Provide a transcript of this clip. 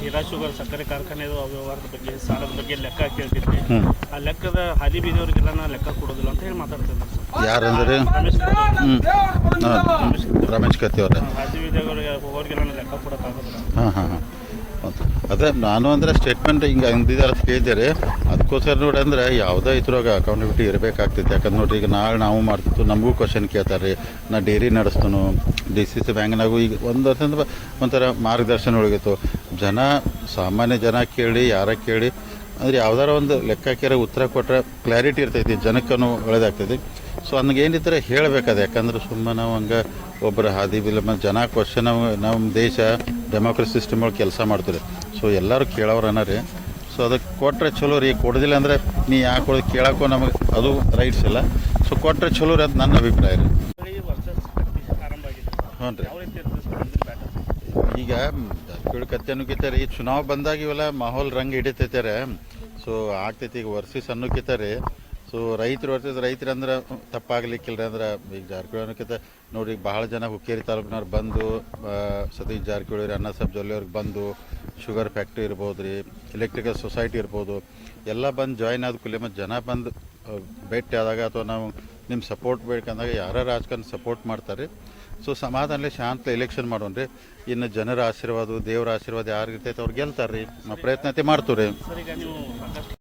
Heera sugar ಸಕ್ಕರೆ ಕಾರ್ಖಾನೆದು ಅವ್ಯವಹಾರದ ಬಗ್ಗೆ ಸಾಲದ ಬಗ್ಗೆ ಲೆಕ್ಕ ಕೇಳ್ತಿದ್ವಿ. ಆ ಲೆಕ್ಕದ ಹಾದಿ ಬೀದಿಯವರಿಗೆಲ್ಲ ನಾ ಲೆಕ್ಕ ಕೊಡೋದಿಲ್ಲ ಅಂತ ಹೇಳಿ ಮಾತಾಡ್ತಿದ್ದೆ ಸರ್. ಯಾರಂದ್ರೆ? ರಮೇಶ್ ಕತ್ತಿ ಅವರ. ಹಾದಿ ಬೀದಿಯವರಿಗೆ ಹೋಗೋರಿಗೆಲ್ಲ ಲೆಕ್ಕ ಕೊಡೋಕ್ಕಾಗೋದಿಲ್ಲ. ಹಾಂ ಹಾಂ ಅದೇ ನಾನು ಅಂದರೆ ಸ್ಟೇಟ್ಮೆಂಟ್ ಹಿಂಗೆ ಅಂದಿದ್ದಾರೆ ಕೇಳಿದ್ದಾರೆ ಅದಕ್ಕೋಸ್ಕರ ನೋಡಿ ಅಂದರೆ ಯಾವುದೇ ಇದ್ರಾಗ ಅಕೌಂಟಿಬಿಟಿ ಇರಬೇಕಾಗ್ತೈತೆ. ಯಾಕಂದ್ರೆ ನೋಡಿರಿ ಈಗ ನಾಳೆ ನಾವು ಮಾಡ್ತಿತ್ತು ನಮಗೂ ಕ್ವಶನ್ ಕೇಳ್ತಾರೆ. ರೀ ನಾ ಡೈರಿ ನಡೆಸ್ತಾನು ಡಿ ಸಿ ಸಿ ಬ್ಯಾಂಕ್ನಾಗೂ ಈಗ ಒಂದು ಅಂದ್ರೆ ಒಂಥರ ಮಾರ್ಗದರ್ಶನ ಒಳಗಿತ್ತು. ಜನ, ಸಾಮಾನ್ಯ ಜನ ಕೇಳಿ, ಯಾರ ಕೇಳಿ, ಅಂದರೆ ಯಾವ್ದಾರ ಒಂದು ಲೆಕ್ಕಾಕಿರೋ ಉತ್ತರ ಕೊಟ್ಟರೆ ಕ್ಲಾರಿಟಿ ಇರ್ತೈತಿ, ಜನಕ್ಕೂ ಒಳ್ಳೇದಾಗ್ತೈತಿ. ಸೊ ಏನಿದ್ರೆ ಹೇಳಬೇಕದು, ಯಾಕಂದ್ರೆ ಸುಮ್ಮನೆ ನಾವು ಹಂಗೆ ಒಬ್ಬರ ಹಾದಿ ಬಿಲ್ಲ ಮತ್ತು ಜನ ಕ್ವಶನ್ ನಮ್ಮ ದೇಶ ಡೆಮೋಕ್ರಸಿ ಸಿಸ್ಟಮ್ ಒಳಗೆ ಕೆಲಸ ಮಾಡ್ತೀರಿ ಸೊ ಎಲ್ಲರೂ ಕೇಳೋರು ರೀ. ಸೊ ಅದಕ್ಕೆ ಕೊಟ್ಟರೆ ಚಲೋ ರೀ. ಕೊಡೋದಿಲ್ಲ ಅಂದರೆ ನೀ ಯಾಕೆ ಕೊಡೋದು ಕೇಳೋಕ್ಕೂ ನಮಗೆ ಅದು ರೈಟ್ಸ್ ಇಲ್ಲ. ಸೊ ಕೊಟ್ಟರೆ ಚಲೋ ರೀ ಅದು ನನ್ನ ಅಭಿಪ್ರಾಯ ರೀ. ಹ್ಞೂ ರೀ. ಈಗ ಜಾರಕಿಹೊಳಿ ಕತ್ತೆ ಅನ್ನೋಕಿತಾರೆ ಈ ಚುನಾವ್ ಬಂದಾಗ ಇವೆಲ್ಲ ಮಾಹೋಲ್ ರಂಗ್ ಹಿಡಿತೈತಾರೆ ಸೊ ಆಗ್ತೈತಿ ಈಗ ವರ್ಸಿಸ್ ಅನ್ನೋಕಿತಾರೆ ಸೊ ರೈತರು ಬರ್ತದೆ ರೈತರು ಅಂದ್ರೆ ತಪ್ಪಾಗ್ಲಿಕ್ಕಿಲ್ಲ ಅಂದ್ರೆ ಈಗ ಜಾರಕಿಹೊಳಿ ಅನ್ನೋಕ್ಕಿಂತ ನೋಡಿ ಈಗ ಭಾಳ ಜನ ಹುಕ್ಕೇರಿ ತಾಲೂಕಿನವ್ರು ಬಂದು ಸತಿ ಸತೀಶ್ ಜಾರಕಿಹೊಳಿ ಅನ್ನ ಅಣ್ಣ ಜೊಲ್ಲೆಯವ್ರಿಗೆ ಬಂದು, ಶುಗರ್ ಫ್ಯಾಕ್ಟ್ರಿ ಇರ್ಬೋದು ರೀ ಎಲೆಕ್ಟ್ರಿಕಲ್ ಸೊಸೈಟಿ ಇರ್ಬೋದು, ಎಲ್ಲ ಬಂದು ಜಾಯ್ನ್ ಆದ ಕೂಡಲೇ ಮತ್ತು ಜನ ಬಂದು ಭೇಟಿ ಆದಾಗ ಅಥವಾ ನಾವು ನಿಮ್ಮ ಸಪೋರ್ಟ್ ಬೇಕಂದಾಗ ಯಾರು ರಾಜಕಾರಣ ಸಪೋರ್ಟ್ ಮಾಡ್ತಾರೆ ಸೊ ಸಮಾಧಾನಲೇ ಶಾಂತ ಎಲೆಕ್ಷನ್ ಮಾಡೋಣ್ರಿ. ಇನ್ನು ಜನರ ಆಶೀರ್ವಾದ, ದೇವರ ಆಶೀರ್ವಾದ ಯಾರು ಇರ್ತೈತೆ ಅವ್ರು ಗೆಲ್ತಾರೆ ರೀ ನಾವು ಪ್ರಯತ್ನತೆ ಮಾಡ್ತೀವಿ ರೀ